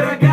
Jack.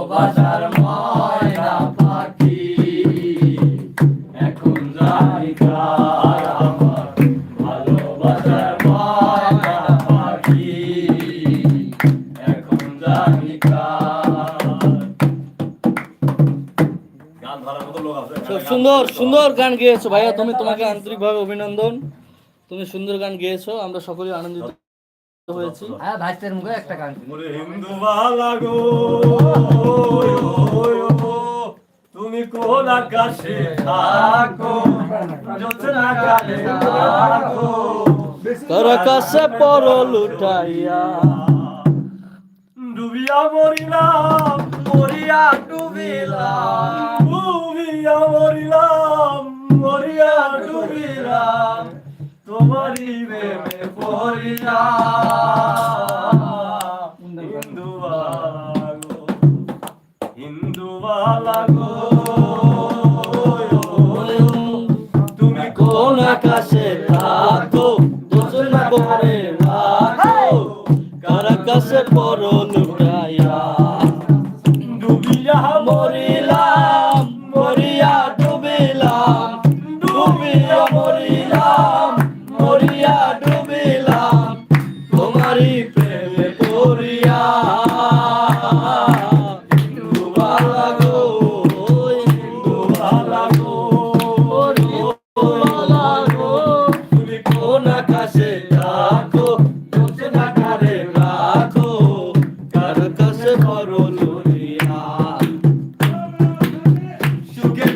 ভালোবাসার ময়না পাখি। এখন খুব সুন্দর সুন্দর গান গেয়েছো ভাইয়া। তুমি তোমাকে আন্তরিকভাবে অভিনন্দন। তুমি সুন্দর গান গেয়েছো। আমরা সকলেই আনন্দিত। হয়েছি হ্যাঁ ভাইসের মুখে একটা গান মোরে হিন্দু বালা গো তুমি কোন আকাশে থাকো যোচনা কালে থাকো। কার কাছে পর লুটাইয়া ডুবিয়া মরিলাম মরিয়া ডুবিলাম। ডুবিয়া মরিলাম মরিয়া ডুবিলাম। তোমারই প্রেমে পড়িয়া তুমি কোন আকাশে থাকো? যোজনা করে রাখো। কার কাছে পর লুটাইয়া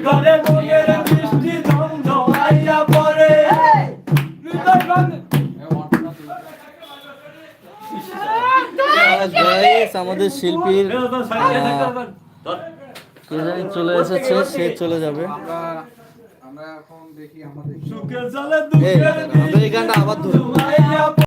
বৃষ্টি আমাদের শিল্পীর কে জানি চলে এসেছে সে চলে যাবে। আমরা আমরা এখন দেখি আমাদের এই গানটা আবার